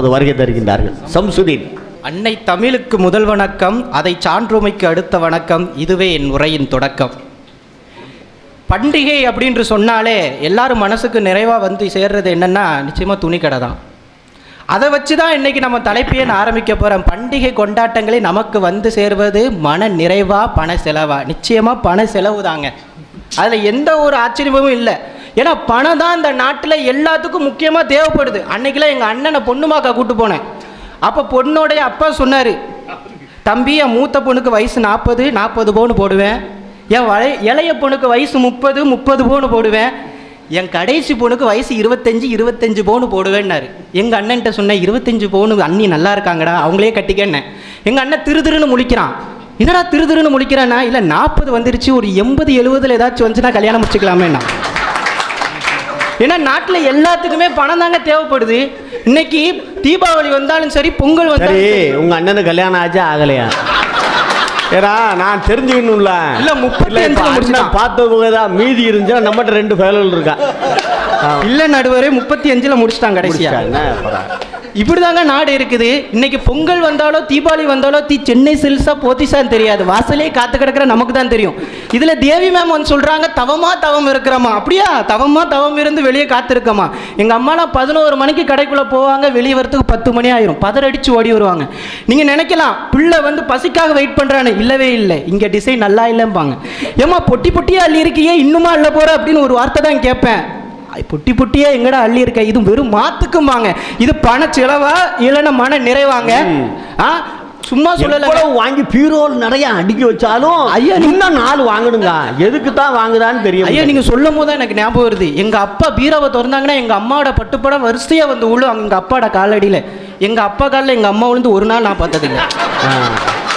அப்போது வருகை தருகின்றார்கள். சம்சுதீன். அன்னை தமிழுக்கு முதல் வணக்கம் அதை சான்றுமைக்கு அடுத்த வணக்கம் இதுவே என் உரையின் தொடக்கம். பண்டிகை அப்படின்று சொன்னாலே எல்லாரும் மனசுக்கு நிறைவாக வந்து சேர்றது என்னன்னா நிச்சயமாக துணிக்கடை தான். அதை வச்சு தான் இன்றைக்கி நம்ம தலைப்பையே நான் ஆரம்பிக்க போகிறோம் பண்டிகை கொண்டாட்டங்களை நமக்கு வந்து சேர்வது மன நிறைவாக பண செலவாக நிச்சயமாக பண செலவு தாங்க அதில் எந்த ஒரு ஆச்சரியமும் இல்லை. ஏன்னா பணம் தான் இந்த நாட்டில் எல்லாத்துக்கும் முக்கியமாக தேவைப்படுது. அன்னைக்கெல்லாம் எங்கள் அண்ணனை பொண்ணுமாக்கா கூட்டு போனேன். அப்போ பொண்ணோடைய அப்பா சொன்னார் தம்பி என் மூத்த பொண்ணுக்கு வயசு நாற்பது நாற்பது பவுன் போடுவேன். என் வளை இளைய பொண்ணுக்கு வயசு முப்பது முப்பது பவுன் போடுவேன். என் கடைசி பொண்ணுக்கு வயசு இருபத்தஞ்சி இருபத்தஞ்சி பவுன் போடுவேன்னாரு. எங்கள் அண்ணன்ட்ட சொன்னேன் இருபத்தஞ்சி பவுனு அண்ணி நல்லா இருக்காங்கடா அவங்களே கட்டிக்கன்னேன். எங்கள் அண்ணன் திரு திருன்னு முழிக்கிறான். என்னடா திரு திருன்னு முழிக்கிறானா இல்லை நாற்பது வந்துருச்சு ஒரு எண்பது எழுபதில் ஏதாச்சும் வந்துச்சுன்னா கல்யாணம் முடிச்சுக்கலாமேண்ணா. ஏன்னா நாட்டில் எல்லாத்துக்குமே பணம் தாங்க தேவைப்படுது இன்னைக்கு தீபாவளி வந்தாலும் சரி பொங்கல் சரி வந்தாலும் சரி. உங்க அண்ணனுக்கு கல்யாணம் ஆச்சா ஆகலையா ஏடா நான் தெரிஞ்சுக்கணும்ல இல்ல, முப்பத்தி இல்ல, இப்ப அஞ்சுல அண்ணன் முடிச்சிட்டான். பார்த்த மீதி இருந்துச்சுன்னா நம்மகிட்ட ரெண்டு ஃபேலல் இருக்கா இல்ல நடுவரே முப்பத்தி அஞ்சுல முடிச்சிட்டாங்க கடைசியா முடிச்சிட்டாங்க, பரவாயில்ல. இப்படிதாங்க நாடு இருக்குது. இன்னைக்கு பொங்கல் வந்தாலோ தீபாவளி வந்தாலோ தீ சென்னை சில்ஸா போத்திசான்னு தெரியாது. வாசலே காத்து கிடக்கிற நமக்கு தான் தெரியும். இதுல தேவி மேம் வந்து சொல்றாங்க தவமா தவம் இருக்கிறோமா? அப்படியா? தவமா தவம் இருந்து வெளியே காத்திருக்கமா எங்க அம்மாலாம் பதினோரு மணிக்கு கடைக்குள்ள போவாங்க வெளியே வரத்துக்கு பத்து மணி ஆயிரும். பதறடிச்சு ஓடி வருவாங்க. நீங்க நினைக்கலாம் பிள்ளை வந்து பசிக்காக வெயிட் பண்றானே? இல்லவே இல்லை. இங்க டிசைன் நல்லா இல்லைம்பாங்க. ஏமா பொட்டி பொட்டியா அள்ளி இருக்கியே? இன்னுமா அள்ள போற? அப்படின்னு ஒரு வார்த்தை தான் கேட்பேன். பொட்டி பொட்டியா எங்கடா அள்ளி இருக்க? இது வெறும் மாத்துக்குமாங்க இது பண செலவா இல்லைன்னா மன நிறைவாங்க? ஆ? சும்மா சொல்லல வாங்கி பீரோல் நிறைய அடுக்கி வச்சாலும் ஐயா, இன்னும் நாலு வாங்கணுங்க எதுக்கு தான் வாங்குதான்னு தெரியும் ஐயா நீங்க சொல்லும் போது தான் எனக்கு ஞாபகம் வருது. எங்க அப்பா பீராவை திறந்தாங்கன்னா எங்க அம்மாவோட பட்டுப்படம் வரிசையா வந்து விழும் எங்க அப்பாவோட காலடியில. எங்க அப்பா காலில் எங்க அம்மா விழுந்து ஒரு நாள் நான் பார்த்ததில்லை.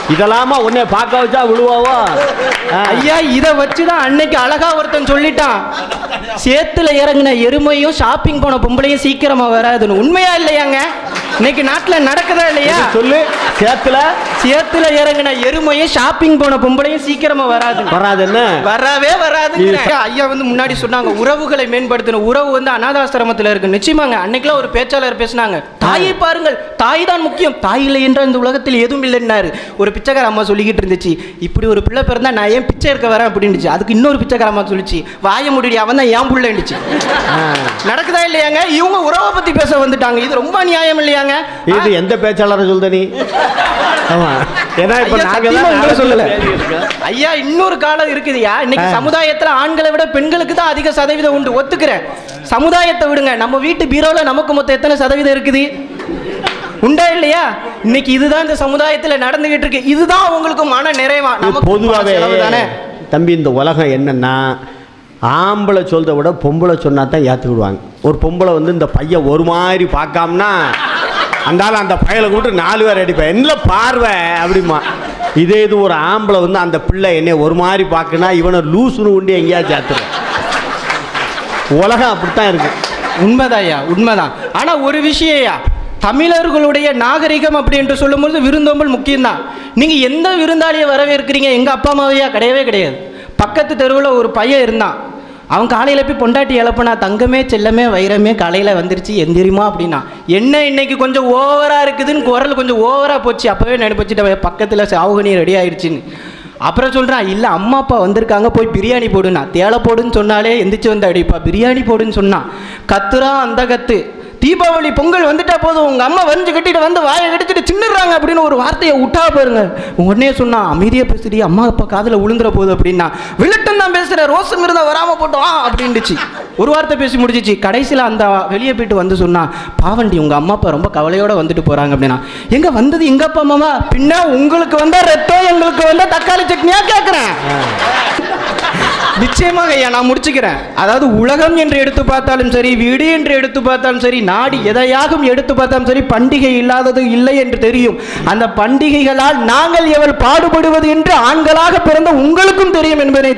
இதெல்லாமா உன்னை பார்க்க வச்சா விழுவாவோ? ஐயா இதை வச்சுதான் அன்னைக்கு அழகா ஒருத்தன் சொல்லிட்டான். சேத்துல இறங்குன எருமையும் ஷாப்பிங் போன பொம்பளையும் சீக்கிரமா வராதுன்னு. உண்மையா இல்லையாங்க? இன்னைக்கு நாட்டுல நடக்குதா இல்லையா? சொல்லு சேத்துல? சேத்துல இறங்குன எருமையும் ஷாப்பிங் போன பொம்பளையும் சீக்கிரமா வராது. வராதுன்னு? வரவே வராது ஐயா வந்து முன்னாடி சொன்னாங்க உறவுகளை மேம்படுத்தணும். உறவு வந்து அனாதாசிரமத்தில் இருக்கு. நிச்சயமாங்க அன்னைக்கெல்லாம் ஒரு பேச்சாளர் பேசினாங்க. தாயை பாருங்கள் தாய் தான் முக்கியம். தாய் இல்லை என்ற இந்த உலகத்தில் எதுவும் இல்லைன்னாரு. ஒரு பிச்சைக்கார அம்மா சொல்லிக்கிட்டு இருந்துச்சு இப்படி ஒரு பிள்ளை பிறந்தா நான் ஏன் பிச்சை எடுக்க வரேன்? அப்படின்னுச்சு. அதுக்கு இன்னொரு பிச்சைக்கார அம்மா சொல்லிச்சு வாய முடிடி அவன் தான் ஏன் புள்ளன்னுச்சு. நடக்குதா இல்லையாங்க? இவங்க உறவை பத்தி பேச வந்துட்டாங்க. இது ரொம்ப நியாயம் இல்லையாங்க இது எந்த பேச்சாளரை சொல்ற நீ? ஆமா. ஏன்னா இப்ப ஐயா, நாங்க சொல்லல. இன்னொரு காலம் இருக்குதுயா இன்னைக்கு. சமுதாயத்துல ஆண்களை விட பெண்களுக்கு தான் அதிக சதவீதம் உண்டு. ஒத்துக்கிறேன். சமுதாயத்தை விடுங்க. நம்ம வீட்டு பீரோல நமக்கு மொத்தம் எத்தனை சதவீதம் இருக்குது? உண்டா இல்லையா? இன்னைக்கு இதுதான் இந்த சமுதாயத்துல நடந்துகிட்டு இருக்கு. இதுதான் உங்களுக்கு மன நிறைவா. நமக்கு பொதுவாகவே தம்பி இந்த உலகம் என்னன்னா ஆம்பளை சொல்றதை விட பொம்பளை சொன்னா தான் ஏற்றுக்கிடுவாங்க ஒரு பொம்பளை வந்து இந்த பையன் ஒரு மாதிரி பார்க்காமனா அந்தாலும் அந்த பையலை கூட்டு நாலு பேர் அடிப்பேன். என்ன பார்வை? அப்படிமா இதே இது ஒரு ஆம்பளை வந்து அந்த பிள்ளை என்னை ஒரு மாதிரி பார்க்கனா இவனை லூசுன்னு உண்டு எங்கேயா சேர்த்துருவேன் உலகம் அப்படித்தான் இருக்கு. உண்மைதாய்யா உண்மைதான். ஆனால் ஒரு விஷயம்யா தமிழர்களுடைய நாகரிகம் அப்படி என்று சொல்லும்போது விருந்தோம்பல் முக்கியம்தான். நீங்கள் எந்த விருந்தாளியை வரவேற்கிறீங்க? எங்கள் அப்பா அம்மாவையா? கிடையவே கிடையாது. பக்கத்து தெருவில் ஒரு பையன் இருந்தான். அவன் காலையில் போய் பொண்டாட்டி இழப்புனா தங்கமே செல்லமே வைரமே காலையில் வந்துருச்சு. எந்திரிமா அப்படின்னா என்ன இன்னைக்கு கொஞ்சம் ஓவராக இருக்குதுன்னு குரல் கொஞ்சம் ஓவராக போச்சு. அப்போவே நினைப்பச்சுட்டு பக்கத்தில் சாவுகனி ரெடி ஆயிடுச்சுன்னு அப்புறம் சொல்கிறான் இல்லை அம்மா அப்பா வந்திருக்காங்க போய் பிரியாணி போடுனா தேலை போடுன்னு சொன்னாலே எந்திரிச்சு வந்து அடிப்பா பிரியாணி போடுன்னு சொன்னான். கத்துரா அந்த கத்து. தீபாவளி பொங்கல் வந்துட்டா போதும். உங்கள் அம்மா வரைஞ்சு கட்டிட்டு வந்து வாயை கடிச்சிட்டு சின்னுறாங்க அப்படின்னு ஒரு வார்த்தையை விட்டா பாருங்க. உடனே சொன்னா அமைதியாக பேசுடி அம்மா அப்பா காதில் விழுந்துற போகுது அப்படின்னா வில்லட்டம் தான் பேசுகிற ரோசம் இருந்தால் வராமல் போட்டோம் அப்படின்டுச்சு ஒரு வார்த்தை பேசி முடிஞ்சிச்சு. கடைசியில் அந்த வெளியே போயிட்டு வந்து சொன்னா பாவண்டி உங்கள் அம்மா அப்பா ரொம்ப கவலையோடு வந்துட்டு போகிறாங்க அப்படின்னா எங்கே வந்தது எங்க அப்பா அம்மாவா பின்ன உங்களுக்கு வந்தால் ரத்தம் எங்களுக்கு வந்தால் தக்காளி சட்னியாக கேட்குறேன் நிச்சயமாக ஐயா நான் முடிச்சுக்கிறேன். அதாவது உலகம் என்று எடுத்து பார்த்தாலும் சரி வீடு என்று எடுத்து பார்த்தாலும் சரி நாடு எதையாகும் எடுத்து பார்த்தாலும் சரி பண்டிகை இல்லாதது இல்லை என்று தெரியும். அந்த பண்டிகைகளால் நாங்கள் எவள் பாடுபடுவது என்று ஆண்களாக பிறந்த உங்களுக்கும் தெரியும் என்பதை